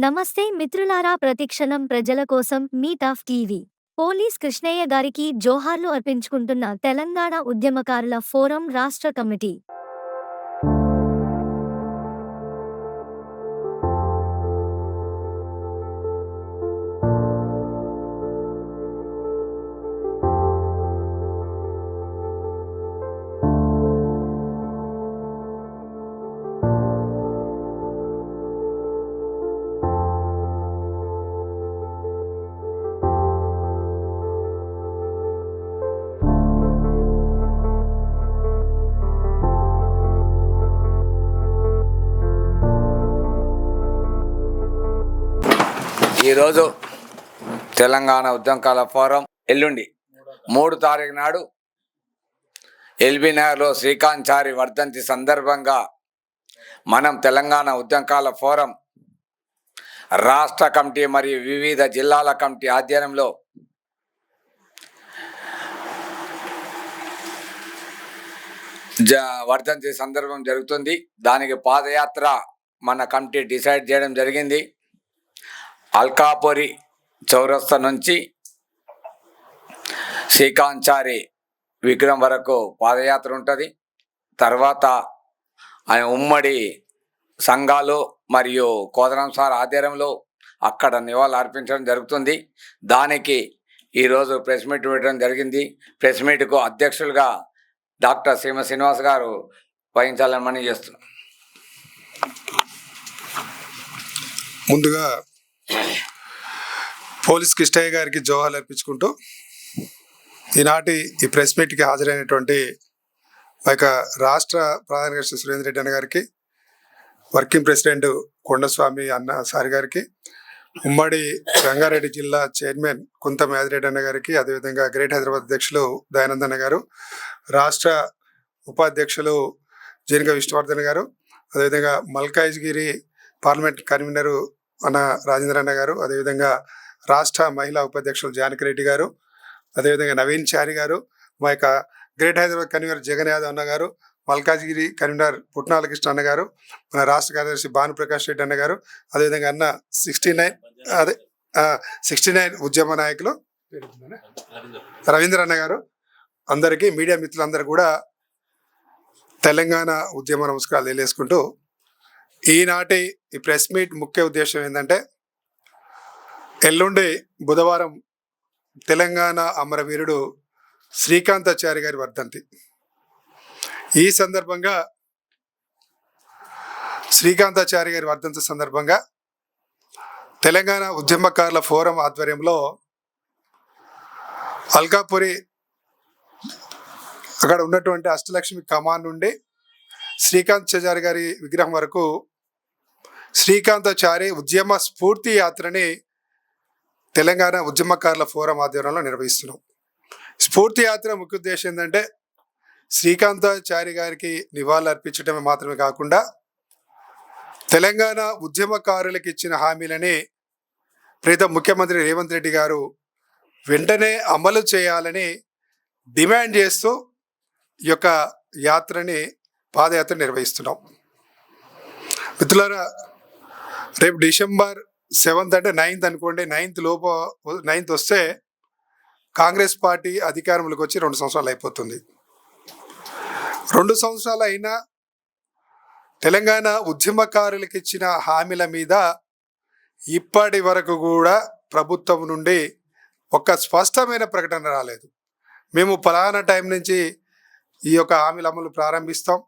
నమస్తే మిత్రులారా ప్రతిక్షణం ప్రజల కోసం మీ ఆఫ్ టీవీ. పోలీస్ కృష్ణయ్య గారికి జోహార్లు అర్పించుకుంటున్న తెలంగాణ ఉద్యమకారుల ఫోరం రాష్ట్ర కమిటీ. ఈరోజు తెలంగాణ ఉద్యమకాల ఫోరం ఎల్లుండి. మూడు తారీఖు నాడు ఎల్బీ నగర్లో శ్రీకాంత్ చారి వర్ధంతి సందర్భంగా మనం తెలంగాణ ఉద్యమకాల ఫోరం రాష్ట్ర కమిటీ మరియు వివిధ జిల్లాల కమిటీ ఆధ్వర్యంలో జ వర్ధంతి సందర్భం జరుగుతుంది. దానికి పాదయాత్ర మన కమిటీ డిసైడ్ చేయడం జరిగింది. అల్కాపురి చౌరస్తా నుంచి శ్రీకాంచారి విగ్రహం వరకు పాదయాత్ర ఉంటుంది. తర్వాత ఆయన ఉమ్మడి సంఘాలు మరియు కోదరం సార్ ఆధ్వర్యంలో అక్కడ నివాళులు అర్పించడం జరుగుతుంది. దానికి ఈరోజు ప్రెస్ మీట్ పెట్టడం జరిగింది. ప్రెస్ మీట్కు అధ్యక్షులుగా డాక్టర్ సీమ శ్రీనివాస్ గారు వహించాలని మనం చేస్తున్నాం. ముందుగా పోలీస్ కృష్ణయ్య గారికి జోహాలు అర్పించుకుంటూ ఈనాటి ఈ ప్రెస్ మీట్కి హాజరైనటువంటి మా యొక్క రాష్ట్ర ప్రధాన కార్యదర్శి సురేంద్ర రెడ్డి అన్న గారికి వర్కింగ్ ప్రెసిడెంట్ కొండస్వామి అన్న సారి గారికి ఉమ్మడి రంగారెడ్డి జిల్లా చైర్మన్ కుంత మేదిరెడ్డి అన్న గారికి అదేవిధంగా గ్రేట్ హైదరాబాద్ అధ్యక్షులు దయానంద్ అన్న గారు రాష్ట్ర ఉపాధ్యక్షులు జీనిక విష్ణువర్ధన్ గారు అదేవిధంగా మల్కాజ్గిరి పార్లమెంట్ కన్వీనరు మన రాజేంద్ర అన్న గారు అదేవిధంగా రాష్ట్ర మహిళా ఉపాధ్యక్షులు జానకి రెడ్డి గారు అదేవిధంగా నవీన్ చారి గారు మా యొక్క గ్రేట్ హైదరాబాద్ కన్వీనర్ జగన్ యాదవ్ అన్న గారు మల్కాజ్గిరి కన్వీనర్ పుట్నాలకృష్ణ అన్న గారు మన రాష్ట్ర కార్యదర్శి భానుప్రకాష్ రెడ్డి అన్న గారు అదేవిధంగా అన్న సిక్స్టీ నైన్ అదే సిక్స్టీ నైన్ ఉద్యమ నాయకులు రవీంద్ర అన్న గారు అందరికీ మీడియా మిత్రులందరూ కూడా తెలంగాణ ఉద్యమ నమస్కారాలు తెలియజేసుకుంటూ ఈనాటి ఈ ప్రెస్ మీట్ ముఖ్య ఉద్దేశం ఏంటంటే ఎల్లుండి బుధవారం తెలంగాణ అమరవీరుడు శ్రీకాంతాచారి గారి వర్ధంతి. ఈ సందర్భంగా శ్రీకాంతాచారి గారి వర్ధంతి సందర్భంగా తెలంగాణ ఉద్యమకారుల ఫోరం ఆధ్వర్యంలో అల్కాపురి అక్కడ ఉన్నటువంటి అష్టలక్ష్మి కమాన్ నుండి శ్రీకాంత్ చజారి గారి విగ్రహం వరకు శ్రీకాంతాచారి ఉద్యమ స్ఫూర్తి యాత్రని తెలంగాణ ఉద్యమకారుల ఫోరం ఆధ్వర్యంలో నిర్వహిస్తున్నాం. స్ఫూర్తి యాత్ర ముఖ్య ఉద్దేశం ఏంటంటే శ్రీకాంతాచారి గారికి నివాళులు అర్పించడమే మాత్రమే కాకుండా తెలంగాణ ఉద్యమకారులకు ఇచ్చిన హామీలని ప్రీత ముఖ్యమంత్రి రేవంత్ రెడ్డి గారు వెంటనే అమలు చేయాలని డిమాండ్ చేస్తూ ఈ యొక్క యాత్రని పాదయాత్ర నిర్వహిస్తున్నాం. మిత్రులారా రేపు డిసెంబర్ సెవెంత్ అంటే నైన్త్ అనుకోండి నైన్త్ లోపు నైన్త్ వస్తే కాంగ్రెస్ పార్టీ అధికారంలోకి వచ్చి రెండు సంవత్సరాలు అయిపోతుంది. రెండు సంవత్సరాలు అయినా తెలంగాణ ఉద్యమకారులకు ఇచ్చిన హామీల మీద ఇప్పటి వరకు కూడా ప్రభుత్వం నుండి ఒక స్పష్టమైన ప్రకటన రాలేదు. మేము ఫలానా టైం నుంచి ఈ యొక్క హామీల అమలు ప్రారంభిస్తాం.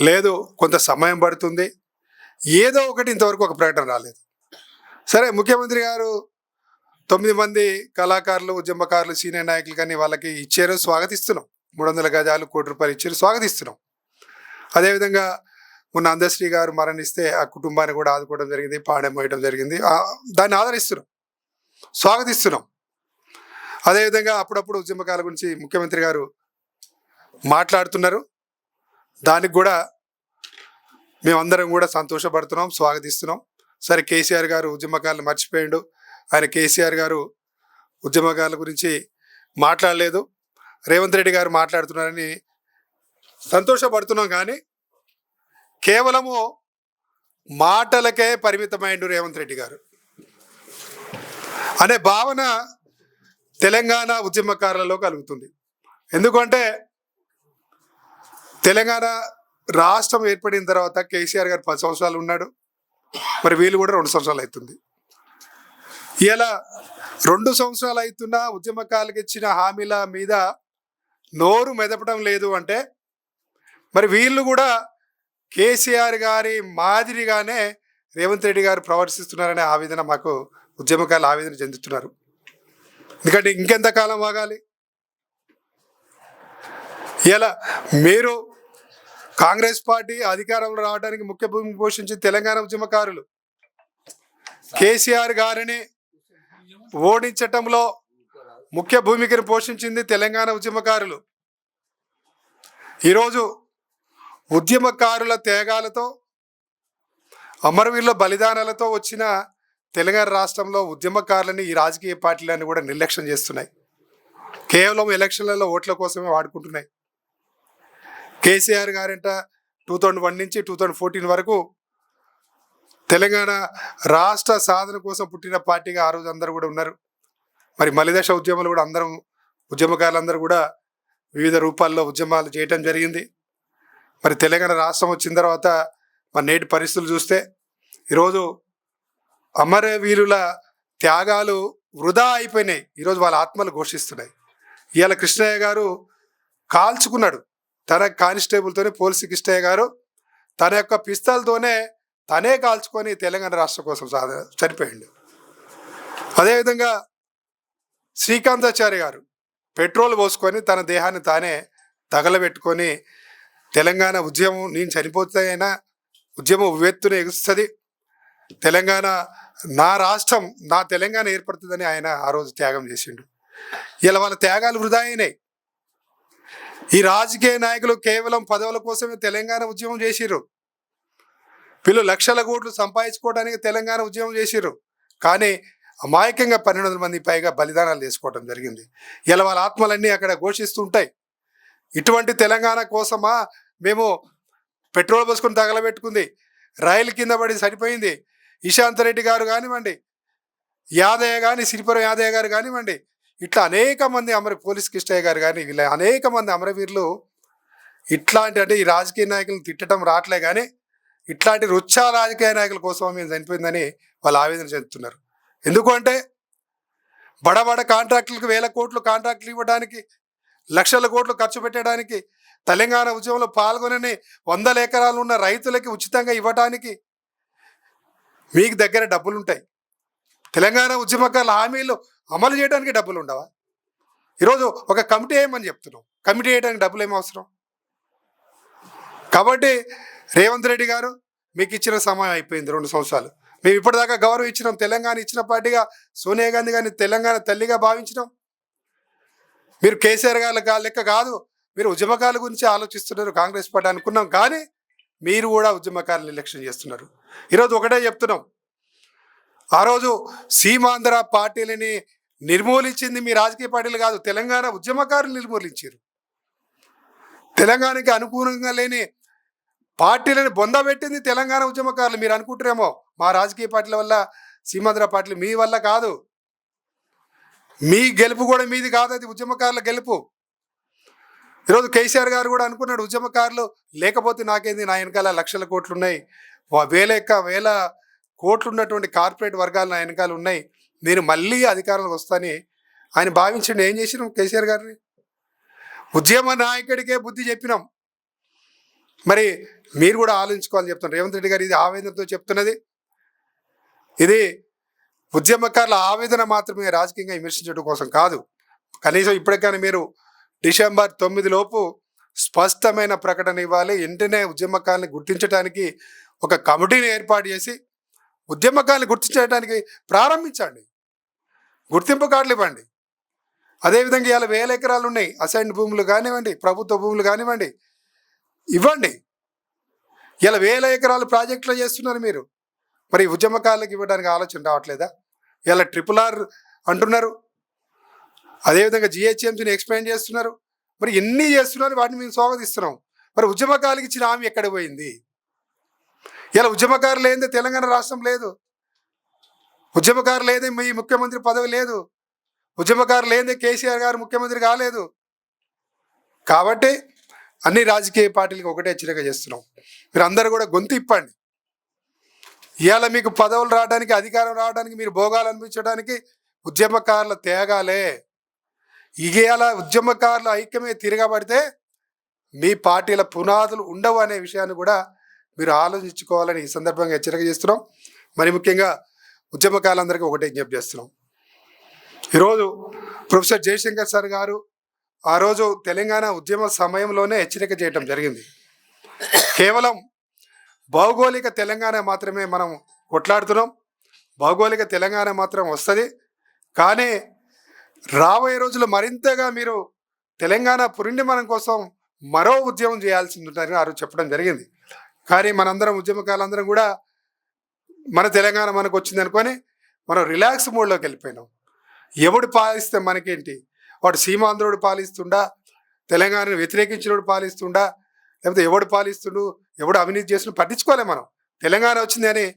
లేదు కొంత సమయం పడుతుంది. ఏదో ఒకటి ఇంతవరకు ఒక ప్రకటన రాలేదు. సరే ముఖ్యమంత్రి గారు తొమ్మిది మంది కళాకారులు ఉద్యమకారులు సీనియర్ నాయకులు కానీ వాళ్ళకి ఇచ్చారు స్వాగతిస్తున్నాం. మూడు వందల గజాలు కోటి రూపాయలు ఇచ్చారు స్వాగతిస్తున్నాం. అదేవిధంగా మొన్న అందశ్రీ గారు మరణిస్తే ఆ కుటుంబాన్ని కూడా ఆదుకోవడం జరిగింది పాడెం వేయడం జరిగింది. దాన్ని ఆదరిస్తున్నాం. స్వాగతిస్తున్నాం. అదేవిధంగా అప్పుడప్పుడు ఉద్యమకాల గురించి ముఖ్యమంత్రి గారు మాట్లాడుతున్నారు. దానికి కూడా మేమందరం కూడా సంతోషపడుతున్నాం స్వాగతిస్తున్నాం. సరే కేసీఆర్ గారు ఉద్యమకాలను మర్చిపోయిండు. ఆయన కేసీఆర్ గారు ఉద్యమకాల గురించి మాట్లాడలేదు. రేవంత్ రెడ్డి గారు మాట్లాడుతున్నారని సంతోషపడుతున్నాం కానీ కేవలము మాటలకే పరిమితమైండు రేవంత్ రెడ్డి గారు. అనే భావన తెలంగాణ ఉద్యమకారులలో కలుగుతుంది. ఎందుకంటే తెలంగాణ రాష్ట్రం ఏర్పడిన తర్వాత కేసీఆర్ గారు పది సంవత్సరాలు ఉన్నాడు. మరి వీళ్ళు కూడా రెండు సంవత్సరాలు అవుతుంది. ఇలా రెండు సంవత్సరాలు అవుతున్నా ఉద్యమకాలకు ఇచ్చిన హామీల మీద నోరు మెదపడం లేదు అంటే మరి వీళ్ళు కూడా కేసీఆర్ గారి మాదిరిగానే రేవంత్ రెడ్డి గారు ప్రవర్తిస్తున్నారనే ఆవేదన మాకు ఉద్యమకాల ఆవేదన చెందుతున్నారు. ఎందుకంటే ఇంకెంతకాలం ఆగాలి? ఇలా మీరు కాంగ్రెస్ పార్టీ అధికారంలో రావడానికి ముఖ్య భూమి పోషించి తెలంగాణ ఉద్యమకారులు. కేసీఆర్ గారిని ఓడించటంలో ముఖ్య భూమికను పోషించింది తెలంగాణ ఉద్యమకారులు. ఈరోజు ఉద్యమకారుల త్యాగాలతో అమరవీరుల బలిదానాలతో వచ్చిన తెలంగాణ రాష్ట్రంలో ఉద్యమకారులని ఈ రాజకీయ పార్టీలన్నీ కూడా నిర్లక్ష్యం చేస్తున్నాయి. కేవలం ఎలక్షన్లలో ఓట్ల కోసమే వాడుకుంటున్నాయి. కేసీఆర్ గారంట టూ థౌజండ్ వన్ నుంచి టూ థౌజండ్ ఫోర్టీన్ వరకు తెలంగాణ రాష్ట్ర సాధన కోసం పుట్టిన పార్టీగా ఆ రోజు అందరూ కూడా ఉన్నారు. మరి మలిదశ ఉద్యమాలు కూడా అందరం ఉద్యమకారులందరూ కూడా వివిధ రూపాల్లో ఉద్యమాలు చేయటం జరిగింది. మరి తెలంగాణ రాష్ట్రం వచ్చిన తర్వాత మరి నేటి పరిస్థితులు చూస్తే ఈరోజు అమరవీరుల త్యాగాలు వృధా అయిపోయినాయి. ఈరోజు వాళ్ళ ఆత్మలు ఘోషిస్తున్నాయి. ఇవాళ కృష్ణయ్య గారు కాల్చుకున్నాడు. తన కానిస్టేబుల్తోనే పోలీసు కిష్టయ్య గారు తన యొక్క పిస్తల్తోనే తనే కాల్చుకొని తెలంగాణ రాష్ట్రం కోసం సాధ చనిపోయిండు. అదేవిధంగా శ్రీకాంతాచార్య గారు పెట్రోల్ పోసుకొని తన దేహాన్ని తానే తగలబెట్టుకొని తెలంగాణ ఉద్యమం నేను చనిపోతాయినా ఉద్యమం ఉవ్వెత్తున ఎగుస్తుంది తెలంగాణ నా రాష్ట్రం నా తెలంగాణ ఏర్పడుతుందని ఆయన ఆ రోజు త్యాగం చేసిండు. ఇలా వాళ్ళ త్యాగాలు వృధా అయినాయి. ఈ రాజకీయ నాయకులు కేవలం పదవుల కోసమే తెలంగాణ ఉద్యమం చేసిర్రు. వీళ్ళు లక్షల కోట్లు సంపాదించుకోవడానికి తెలంగాణ ఉద్యమం చేసిర్రు. కానీ అమాయకంగా పన్నెండు వందల మంది పైగా బలిదానాలు చేసుకోవడం జరిగింది. ఇలా వాళ్ళ ఆత్మలన్నీ అక్కడ ఘోషిస్తుంటాయి ఇటువంటి తెలంగాణ కోసమా మేము పెట్రోల్ పోసుకొని తగలబెట్టుకుంది? రైలు కింద పడి సరిపోయింది? ఇశాంత్ రెడ్డి గారు కానివ్వండి యాదయ్య కానీ సిరిపురం యాదయ్య గారు కానివ్వండి ఇట్లా అనేక మంది అమర పోలీస్ కిష్టయ్య గారు కానీ వీళ్ళ అనేక మంది అమరవీరులు ఇట్లాంటి అంటే ఈ రాజకీయ నాయకులను తిట్టడం రావట్లే కానీ ఇట్లాంటి రుచ్చా రాజకీయ నాయకుల కోసం మేము చనిపోయిందని వాళ్ళు ఆవేదన చెందుతున్నారు. ఎందుకంటే బడబడ కాంట్రాక్టులకు వేల కోట్లు కాంట్రాక్టులు ఇవ్వడానికి లక్షల కోట్లు ఖర్చు పెట్టడానికి తెలంగాణ ఉద్యమంలో పాల్గొనని వందల ఎకరాలు ఉన్న రైతులకి ఉచితంగా ఇవ్వడానికి మీకు దగ్గర డబ్బులుంటాయి. తెలంగాణ ఉద్యమకారుల హామీలు అమలు చేయడానికి డబ్బులు ఉండవా? ఈరోజు ఒక కమిటీ వేయమని చెప్తున్నాం కమిటీ వేయడానికి డబ్బులు ఏమి అవసరం? కాబట్టి రేవంత్ రెడ్డి గారు మీకు ఇచ్చిన సమయం అయిపోయింది రెండు సంవత్సరాలు. మేము ఇప్పటిదాకా గౌరవం ఇచ్చినాం తెలంగాణ ఇచ్చిన పార్టీగా సోనియా గాంధీ గారిని తెలంగాణ తల్లిగా భావించినాం. మీరు కేసీఆర్ గారి లెక్క కాదు మీరు ఉద్యమకారుల గురించి ఆలోచిస్తున్నారు కాంగ్రెస్ పార్టీ అనుకున్నాం కానీ మీరు కూడా ఉద్యమకారులు నిర్లక్ష్యం చేస్తున్నారు. ఈరోజు ఒకటే చెప్తున్నాం ఆ రోజు సీమాంధ్ర పార్టీలని నిర్మూలించింది మీ రాజకీయ పార్టీలు కాదు తెలంగాణ ఉద్యమకారులు నిర్మూలించారు. తెలంగాణకి అనుకూలంగా లేని పార్టీలను బొందబెట్టింది తెలంగాణ ఉద్యమకారులు. మీరు అనుకుంటారేమో మా రాజకీయ పార్టీల వల్ల సీమాంధ్ర పార్టీలు మీ వల్ల కాదు. మీ గెలుపు కూడా మీది కాదు అది ఉద్యమకారుల గెలుపు. ఈరోజు కేసీఆర్ గారు కూడా అనుకున్నాడు ఉద్యమకారులు లేకపోతే నాకేంది నా వెనకాల లక్షల కోట్లు ఉన్నాయి వేల యొక్క వేల కోట్లు ఉన్నటువంటి కార్పొరేట్ వర్గాలు నా వెనకాల ఉన్నాయి. నేను మళ్ళీ అధికారంలోకి వస్తాని. ఆయన భావించండి. ఏం చేసినాం కేసీఆర్ గారిని? ఉద్యమ నాయకుడికే బుద్ధి చెప్పినాం. మరి మీరు కూడా ఆలోచించుకోవాలని చెప్తున్నారు. రేవంత్ రెడ్డి గారు ఇది ఆవేదనతో చెప్తున్నది. ఇది ఉద్యమకారుల ఆవేదన మాత్రమే రాజకీయంగా విమర్శించడం కోసం కాదు. కనీసం ఇప్పటికైనా మీరు డిసెంబర్ తొమ్మిది లోపు స్పష్టమైన ప్రకటన ఇవ్వాలి. వెంటనే ఉద్యమకారుని గుర్తించడానికి ఒక కమిటీని ఏర్పాటు చేసి ఉద్యమకాన్ని గుర్తు చేయడానికి ప్రారంభించండి. గుర్తింపు కార్డులు ఇవ్వండి. అదేవిధంగా ఇవాళ వేల ఎకరాలు ఉన్నాయి. అసైన్ భూములు కానివ్వండి ప్రభుత్వ భూములు కానివ్వండి ఇవ్వండి. ఇలా వేల ఎకరాలు ప్రాజెక్టులు చేస్తున్నారు మీరు. మరి ఉద్యమకాలకు ఇవ్వడానికి ఆలోచన రావట్లేదా? ఇలా ట్రిపుల్ ఆర్ అంటున్నారు. అదేవిధంగా జిహెచ్ఎంసీని ఎక్స్ప్లెయిన్ చేస్తున్నారు. మరి ఎన్ని చేస్తున్నారు? వాటిని మేము స్వాగతిస్తున్నాం. మరి ఉద్యమకాలకు ఇచ్చిన హామీ ఎక్కడ పోయింది? ఇలా ఉద్యమకారులు ఏంది తెలంగాణ రాష్ట్రం లేదు. ఉద్యమకారులు లేదే మీ ముఖ్యమంత్రి పదవి లేదు. ఉద్యమకారులు లేదే కేసీఆర్ గారు ముఖ్యమంత్రి కాలేదు. కాబట్టి అన్ని రాజకీయ పార్టీలకు ఒకటే హెచ్చరిక చేస్తున్నాం. మీరు అందరూ కూడా గొంతు ఇప్పండి. ఇవాళ మీకు పదవులు రావడానికి అధికారం రావడానికి మీరు భోగాలు అనిపించడానికి ఉద్యమకారుల తేగాలే ఇవాళ ఉద్యమకారుల ఐక్యమే తిరగబడితే మీ పార్టీల పునాదులు ఉండవు అనే విషయాన్ని కూడా మీరు ఆలోచించుకోవాలని ఈ సందర్భంగా హెచ్చరిక చేస్తున్నాం. మరి ముఖ్యంగా ఉద్యమకాలందరికీ ఒకటే విజ్ఞప్తి చేస్తున్నాం. ఈరోజు ప్రొఫెసర్ జయశంకర్ సార్ గారు ఆ రోజు తెలంగాణ ఉద్యమ సమయంలోనే హెచ్చరిక చేయటం జరిగింది. కేవలం భౌగోళిక తెలంగాణ మాత్రమే మనం కొట్లాడుతున్నాం. భౌగోళిక తెలంగాణ మాత్రం వస్తుంది. కానీ రాబోయే రోజులు మరింతగా మీరు తెలంగాణ పురుణ్యమనం కోసం మరో ఉద్యమం చేయాల్సి ఉంటుందని ఆ రోజు చెప్పడం జరిగింది. కానీ మనందరం ఉద్యమకాలందరం కూడా మన తెలంగాణ మనకు వచ్చింది అనుకొని మనం రిలాక్స్ మోడ్లోకి వెళ్ళిపోయినాం. ఎవడు పాలిస్తే మనకేంటి? వాడు సీమాంధ్రుడు పాలిస్తుండా? తెలంగాణను వ్యతిరేకించినోడు పాలిస్తుండా? లేకపోతే ఎవడు పాలిస్తుడు? ఎవడు అవినీతి చేస్తుండు? పట్టించుకోలే మనం. తెలంగాణ వచ్చింది అని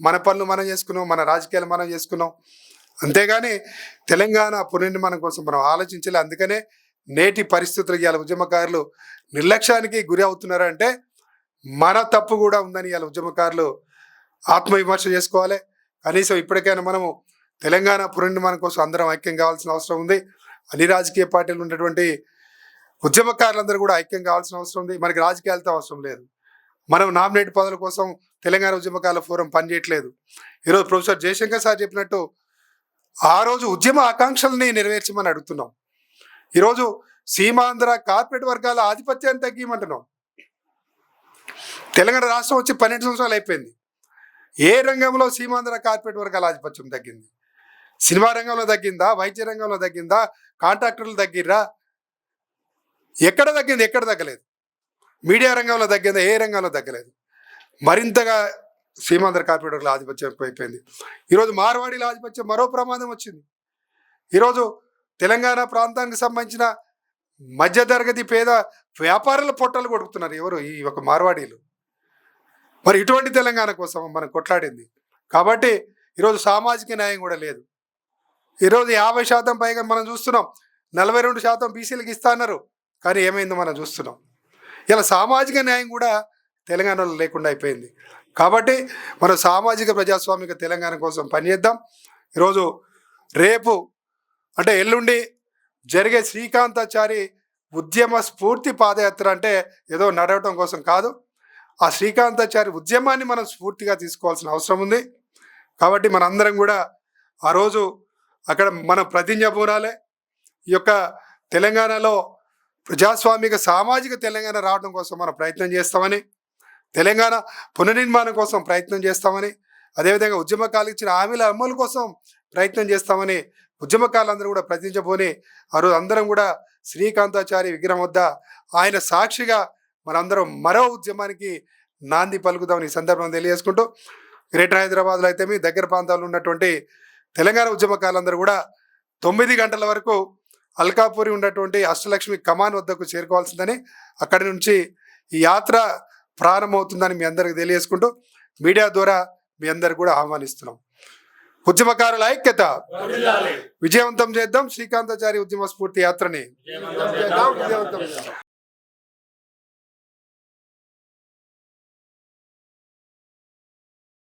మన పనులు మనం చేసుకున్నాం మన రాజకీయాలు మనం చేసుకున్నాం. అంతేగాని తెలంగాణ పునర్నిర్మాణం కోసం మనం ఆలోచించలే. అందుకనే నేటి పరిస్థితులు ఇవాళ ఉద్యమకారులు నిర్లక్ష్యానికి గురి అవుతున్నారంటే మన తప్పు కూడా ఉందని ఇవాళ ఉద్యమకారులు ఆత్మవిమర్శ చేసుకోవాలి. కనీసం ఇప్పటికైనా మనము తెలంగాణ పునర్నిర్మాణం కోసం అందరం ఐక్యం కావాల్సిన అవసరం ఉంది. అన్ని రాజకీయ పార్టీలు ఉన్నటువంటి ఉద్యమకారులందరూ కూడా ఐక్యం కావాల్సిన అవసరం ఉంది. మనకి రాజకీయాలతో అవసరం లేదు. మనం నామినేట్ పదవుల కోసం తెలంగాణ ఉద్యమకాల ఫోరం పనిచేయట్లేదు. ఈరోజు ప్రొఫెసర్ జయశంకర్ సార్ చెప్పినట్టు ఆ రోజు ఉద్యమ ఆకాంక్షల్ని నెరవేర్చమని అడుగుతున్నాం. ఈరోజు సీమాంధ్ర కార్పొరేట్ వర్గాల ఆధిపత్యాన్ని తగ్గిమంటున్నాం. తెలంగాణ రాష్ట్రం వచ్చి పన్నెండు సంవత్సరాలు అయిపోయింది. ఏ రంగంలో సీమాంధ్ర కార్పొరేట్ వర్గాల ఆధిపత్యం తగ్గింది? సినిమా రంగంలో తగ్గిందా? వైద్య రంగంలో తగ్గిందా? కాంట్రాక్టర్లు తగ్గిర్రా? ఎక్కడ తగ్గింది? ఎక్కడ తగ్గలేదు. మీడియా రంగంలో తగ్గిందా? ఏ రంగంలో తగ్గలేదు. మరింతగా సీమాంధ్ర కార్పొరేట్ వర్గాల ఆధిపత్యం అయిపోయింది ఈరోజు మార్వాడీల ఆధిపత్యం మరో ప్రమాదం వచ్చింది. ఈరోజు తెలంగాణ ప్రాంతానికి సంబంధించిన మధ్యతరగతి పేద వ్యాపారుల పొట్టలు కొడుకుతున్నారు ఎవరు ఈ ఒక మార్వాడీలు. మరి ఇటువంటి తెలంగాణ కోసం మనం కొట్లాడింది. కాబట్టి ఈరోజు సామాజిక న్యాయం కూడా లేదు. ఈరోజు యాభై శాతం పైగా మనం చూస్తున్నాం. నలభై రెండు శాతం బీసీలకు ఇస్తానన్నారు కానీ ఏమైందో మనం చూస్తున్నాం. ఇలా సామాజిక న్యాయం కూడా తెలంగాణలో లేకుండా అయిపోయింది. కాబట్టి మనం సామాజిక ప్రజాస్వామిక తెలంగాణ కోసం పనిచేద్దాం. ఈరోజు రేపు అంటే ఎల్లుండి జరిగే శ్రీకాంతాచారి ఉద్యమ స్ఫూర్తి పాదయాత్ర అంటే ఏదో నడవటం కోసం కాదు. ఆ శ్రీకాంతాచారి ఉద్యమాన్ని మనం స్ఫూర్తిగా తీసుకోవాల్సిన అవసరం ఉంది. కాబట్టి మనందరం కూడా ఆ రోజు అక్కడ మన ప్రతిజ్ఞ పూరాలే ఈ యొక్క తెలంగాణలో ప్రజాస్వామిక సామాజిక తెలంగాణ రావడం కోసం మనం ప్రయత్నం చేస్తామని తెలంగాణ పునర్నిర్మాణం కోసం ప్రయత్నం చేస్తామని అదేవిధంగా ఉద్యమకాలు ఇచ్చిన హామీల అమలు కోసం ప్రయత్నం చేస్తామని ఉద్యమకారులందరూ కూడా ప్రతించబోని ఆ రోజు అందరం కూడా శ్రీకాంతాచారి విగ్రహం వద్ద ఆయన సాక్షిగా మనందరం మరో ఉద్యమానికి నాంది పలుకుదామని ఈ సందర్భం తెలియజేసుకుంటూ గ్రేటర్ హైదరాబాద్లో అయితే మీ దగ్గర ప్రాంతాల్లో ఉన్నటువంటి తెలంగాణ ఉద్యమకారులందరూ కూడా తొమ్మిది గంటల వరకు అల్కాపూరి ఉన్నటువంటి అష్టలక్ష్మి కమాన్ వద్దకు చేరుకోవాల్సిందని అక్కడి నుంచి ఈ యాత్ర ప్రారంభమవుతుందని మీ అందరికి తెలియజేసుకుంటూ మీడియా ద్వారా మీ అందరికి కూడా ఆహ్వానిస్తున్నాం. ఉద్యమకారుల ఐక్యత. విజయవంతం చేద్దాం. శ్రీకాంతాచారి ఉద్యమ స్ఫూర్తి యాత్రని. విజయవంతం చేద్దాం.